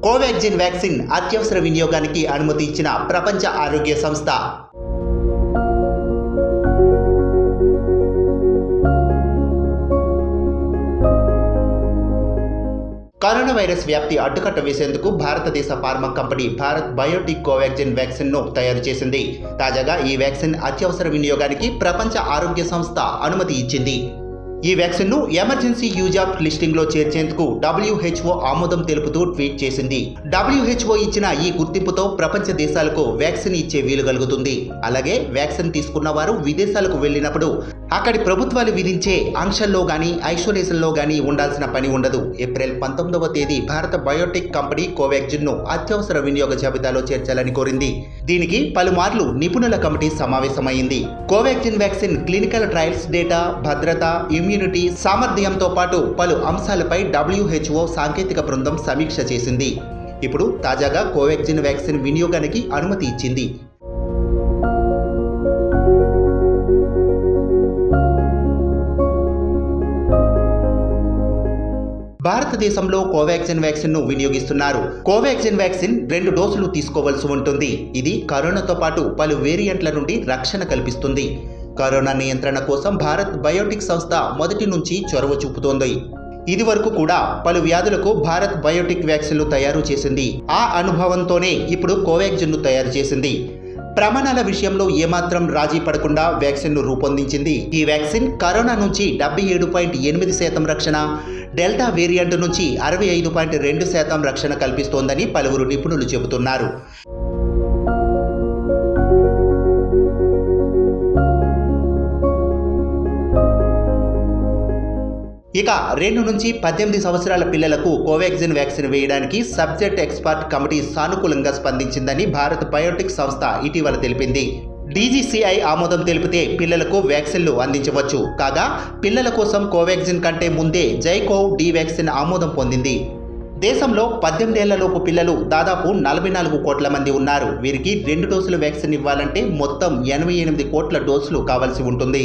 Covaxin vaccine అత్యవసర వినియోగానికి అనుమతి ఇచ్చిన ప్రపంచ ఆరోగ్య సంస్థ కరోనా వైరస్ వ్యాప్తి అడ్డుకట్ట వేసేందుకు భారతదేశ pharma company Bharat Biotech Covaxin వ్యాక్సిన్ను తయారు చేసింది. తాజాగా ఈ వ్యాక్సిన్ అత్యవసర వినియోగానికి ప్రపంచ ఆరోగ్య సంస్థ అనుమతి ఇచ్చింది. ఈ వ్యాక్సిన్ను ఎమర్జెన్సీ యూజ్ ఆఫ్ లిస్టింగ్లో చేర్చేందుకు డబ్ల్యూహెచ్ఓ ఆమోదం తెలుపుతూ ట్వీట్ చేసింది. డబ్ల్యూహెచ్ఓ ఇచ్చిన ఈ గుర్తింపుతో ప్రపంచ దేశాలకు వ్యాక్సిన్ ఇచ్చే వీలు కలుగుతుంది. అలాగే వ్యాక్సిన్ తీసుకున్న వారు విదేశాలకు వెళ్ళినప్పుడు అక్కడి ప్రభుత్వాలు విధించే ఆంక్షల్లో కానీ ఐసోలేషన్లో కానీ ఉండాల్సిన పని ఉండదు. ఏప్రిల్ పంతొమ్మిదవ తేదీ భారత బయోటెక్ కంపెనీ కోవాక్సిన్ను అత్యవసర వినియోగ జాబితాలో చేర్చాలని కోరింది. దీనికి పలుమార్లు నిపుణుల committee సమావేశమైంది Covaxin vaccine clinical trials data భద్రత ఇమ్యూనిటీ సామర్థ్యంతో పాటు పలు అంశాలపై డబ్ల్యూహెచ్ఓ సాంకేతిక బృందం సమీక్ష చేసింది. ఇప్పుడు తాజాగా కోవాక్సిన్ వ్యాక్సిన్ వినియోగానికి అనుమతి ఇచ్చింది. భారతదేశంలో కోవాక్సిన్ వ్యాక్సిన్ను వినియోగిస్తున్నారు. కోవాక్సిన్ వ్యాక్సిన్ రెండు డోసులు తీసుకోవాల్సి ఉంటుంది. ఇది కరోనాతో పాటు పలు వేరియంట్ల నుండి రక్షణ కల్పిస్తుంది. కరోనా నియంత్రణ కోసం భారత్ బయోటిక్ సంస్థ మొదటి నుంచి చొరవ చూపుతోంది. ఇది వరకు కూడా పలు వ్యాధులకు భారత్ బయోటిక్ వ్యాక్సిన్లు తయారు చేసింది. ఆ అనుభవంతోనే ఇప్పుడు కోవాక్సిన్ను తయారు చేసింది. ప్రమాణాల విషయంలో ఏమాత్రం రాజీ పడకుండా వ్యాక్సిన్ను రూపొందించింది. ఈ వ్యాక్సిన్ కరోనా నుంచి డెబ్బై ఏడు పాయింట్ ఎనిమిది శాతం రక్షణ డెల్టా వేరియంట్ నుంచి అరవై ఐదు పాయింట్ రెండు శాతం రక్షణ కల్పిస్తోందని పలువురు నిపుణులు చెబుతున్నారు. ఇక రెండు నుంచి పద్దెనిమిది సంవత్సరాల పిల్లలకు కోవాక్సిన్ వ్యాక్సిన్ వేయడానికి సబ్జెక్ట్ ఎక్స్పర్ట్ కమిటీ సానుకూలంగా స్పందించిందని భారత్ బయోటిక్ సంస్థ ఇటీవల తెలిపింది. డీజీసీఐ ఆమోదం తెలిపితే పిల్లలకు వ్యాక్సిన్లు అందించవచ్చు. కాగా పిల్లల కోసం కోవాక్సిన్ కంటే ముందే జైకోవ్ డి వ్యాక్సిన్ ఆమోదం పొందింది. దేశంలో పద్దెనిమిదేళ్ళలోపు పిల్లలు దాదాపు నలభై నాలుగు కోట్ల మంది ఉన్నారు. వీరికి రెండు డోసులు వ్యాక్సిన్ ఇవ్వాలంటే మొత్తం ఎనభై ఎనిమిది కోట్ల డోసులు కావాల్సి ఉంటుంది.